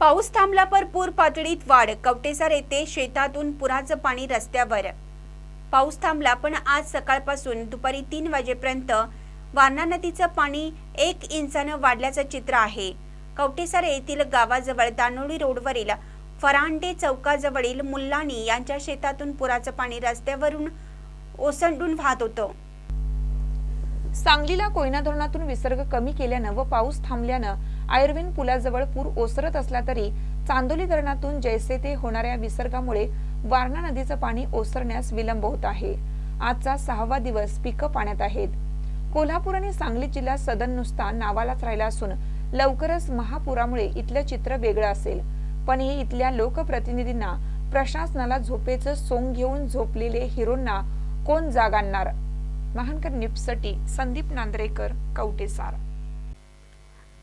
पाऊस थांबला पर पूर पातळीत वाढ. कवटेसार येथे शेतातून पुराचं पाणी रस्त्यावर. पाऊस थांबला पण आज सकाळपासून दुपारी तीन वाजेपर्यंत वारणा नदीचं पाणी एक इंचानं वाढल्याचं चित्र आहे. कवटेसार येथील गावाजवळ दानोळी रोडवरील फरांडे चौकाजवळील मुल्लानी यांच्या शेतातून पुराचं पाणी रस्त्यावरून ओसंडून वाहत होतं. सांगलीला कोयना धरणातून विसर्ग कमी केल्यानं व पाऊस थांबल्यानं आयर्विन पुलाजवळ पूर ओसरत असला तरी चांदोली धरणातून जैसे ते होणाऱ्या विसर्गामुळे वारणा नदीचं पाणी ओसरण्यास विलंब होत आहे. आजचा सहावा दिवस पिकं पाण्यात आहेत. कोल्हापूर आणि सांगली जिल्हा सदन नुसता नावालाच राहिला असून लवकरच महापुरामुळे इथलं चित्र वेगळं असेल. पण हे इथल्या लोकप्रतिनिधींना प्रशासनाला झोपेचं सोंग घेऊन झोपलेले हिरोंना कोण जाग आणणार? महानकर निपसटी संदीप नांद्रेकर कवटेसार